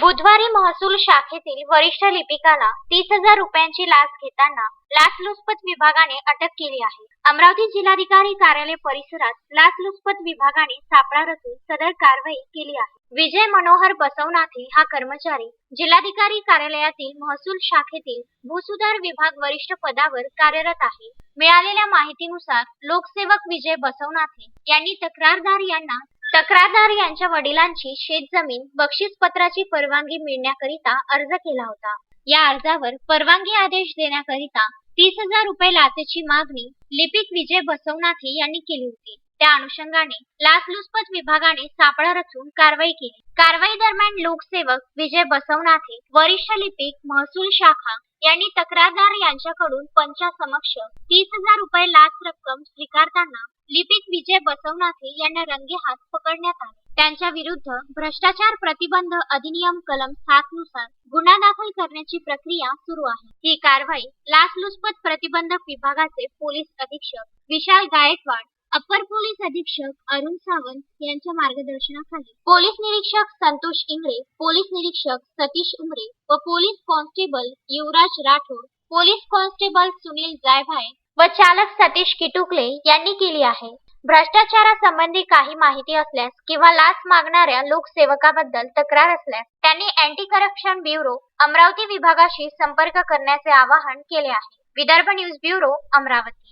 बुधवारी महसूल शाखेतील वरिष्ठ लिपिकाला तीस हजार रुपयांची लाच घेताना लाचलुचपत विभागाने अटक केली आहे. अमरावती जिल्हाधिकारी कार्यालय परिसरात लाचलुचपत विभागाने सापळा रचून सदर कारवाई केली आहे. विजय मनोहर बसवनाथे हा कर्मचारी जिल्हाधिकारी कार्यालयातील महसूल शाखेतील भूसुधार विभाग वरिष्ठ पदावर कार्यरत आहे. मिळालेल्या माहितीनुसार लोकसेवक विजय बसवनाथे यांनी तक्रारदार यांना तक्रारदार यांच्या वडिलांची शेतजमीन बक्षीसपत्राची परवानगी मिळण्याकरिता अर्ज केला होता. या अर्जावर परवानगी आदेश देण्याकरिता तीस हजार रुपये लाचेची मागणी लिपिक विजय बसवनाथे यांनी केली होती. त्या अनुषंगाने लाचलुचपत विभागाने सापळा रचून कारवाई केली. कारवाई दरम्यान लोकसेवक विजय बसवनाथे वरिष्ठ लिपिक महसूल शाखा यांनी तक्रारदार यांच्याकडून पंचासमक्ष तीस हजार रुपये लाच रक्कम स्वीकारताना लिपिक विजय बसवनाथे यांना रंगेहात पकडण्यात आले. त्यांच्या विरुद्ध भ्रष्टाचार प्रतिबंध अधिनियम कलम सात नुसार गुन्हा दाखल करण्याची प्रक्रिया सुरू आहे. ही कारवाई लाचलुचपत प्रतिबंधक विभागाचे पोलीस अधीक्षक विशाल गायकवाड अप्पर पोलीस अधीक्षक अरुण सावंत यांच्या मार्गदर्शनाखाली. पोलीस निरीक्षक संतोष इंगळे पोलीस निरीक्षक सतीश उमरे व police constable Yuvraj Rathod police constable Sunil Jaybhay व चालक सतीश किटुकले यांनी केली आहे. भ्रष्टाचारासंबंधी काही माहिती असल्यास किंवा लाच मागणाऱ्या लोकसेवकाबद्दल तक्रार असल्यास त्यांनी अँटी करप्शन ब्युरो अमरावती विभागाशी संपर्क करण्याचे आवाहन केले आहे. Vidarbha news bureau Amravati.